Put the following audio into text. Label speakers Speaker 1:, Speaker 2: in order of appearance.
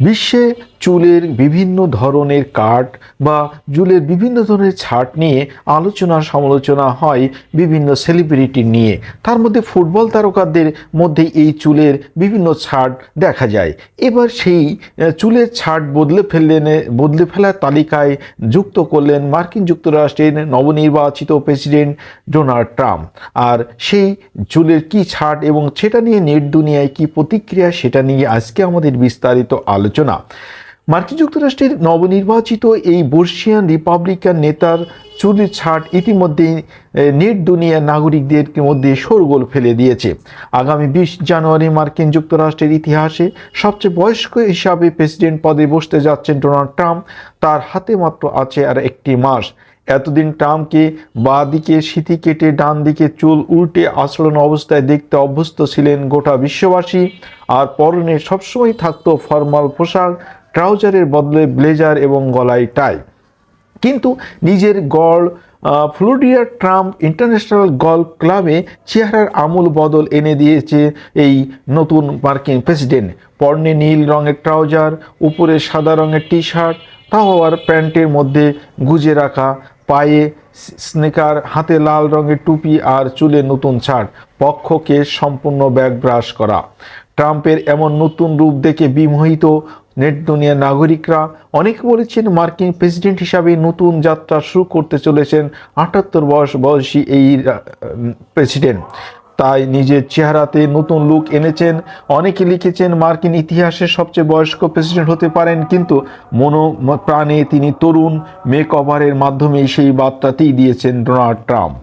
Speaker 1: বিশ্বে চুলের বিভিন্ন ধরনের কাট বা চুলের বিভিন্ন ধরনের ছাট নিয়ে আলোচনা সমালোচনা হয় বিভিন্ন সেলিব্রিটি নিয়ে। তার মধ্যে ফুটবল তারকাদের মধ্যে এই চুলের বিভিন্ন ছাট দেখা যায়। এবার সেই চুলের ছাট বদলে ফেললেন, বদলে ফেলার তালিকায় যুক্ত করলেন মার্কিন যুক্তরাষ্ট্রের নবনির্বাচিত প্রেসিডেন্ট ডোনাল্ড ট্রাম্প। আর সেই চুলের কি ছাট এবং সেটা নিয়ে নেট দুনিয়ায় কি প্রতিক্রিয়া সেটা নিয়ে আজকে আমাদের বিস্তারিত আলোচনা। মার্কিন যুক্তরাষ্ট্রের নবনির্বাচিত এই বর্ষিয়ান রিপাবলিকান নেতার চুলের ছাট ইতিমধ্যেই নেট দুনিয়ার নাগরিকদের মধ্যে শোরগোল ফেলে দিয়েছে। আগামী বিশ জানুয়ারি মার্কিন যুক্তরাষ্ট্রের ইতিহাসে সবচেয়ে বয়স্ক হিসাবে প্রেসিডেন্ট পদে বসতে যাচ্ছেন ডোনাল্ড ট্রাম্প। তার হাতে মাত্র আছে আর একটি মাস। এতদিন ট্রাম্পকে বাঁ দিকে সিঁথি কেটে ডান দিকে চুল উল্টে আচরণ অবস্থায় দেখতে অভ্যস্ত ছিলেন গোটা বিশ্ববাসী। আর পরনে সবসময় থাকতো ফর্মাল পোশাক ট্রাউজারের বদলে ব্লেজার এবং গলায় টাই। কিন্তু নিজের গড় ফ্লোরিডা ট্রাম্প ইন্টারন্যাশনাল গল্ফ ক্লাবে চেহারার আমূল বদল এনে দিয়েছে এই নতুন মার্কিন প্রেসিডেন্ট। পর্নে নীল রঙের ট্রাউজার, উপরে সাদা রঙের টি শার্ট তাও আবার প্যান্টের মধ্যে গুজে রাখা, পায়ে স্নেকার, হাতে লাল রঙের টুপি আর চুলে নতুন ছাড় পক্ষকে সম্পূর্ণ ব্যাগ ব্রাশ করা। ট্রাম্পের এমন নতুন রূপ দেখে বিমোহিত নেট দুনিয়ার নাগরিকরা, অনেকে বলেছেন মার্কিন প্রেসিডেন্ট হিসাবে নতুন যাত্রা শুরু করতে চলেছেন আটাত্তর বয়স বয়সী এই প্রেসিডেন্ট। তাই নিজের চেহারাতে নতুন লুক এনেছেন। অনেকে লিখেছেন মার্কিন ইতিহাসের সবচেয়ে বয়স্ক প্রেসিডেন্ট হতে পারেন, কিন্তু মনো, প্রাণে তিনি তরুণ মেক মাধ্যমেই সেই বার্তাতেই দিয়েছেন ডোনাল্ড ট্রাম্প।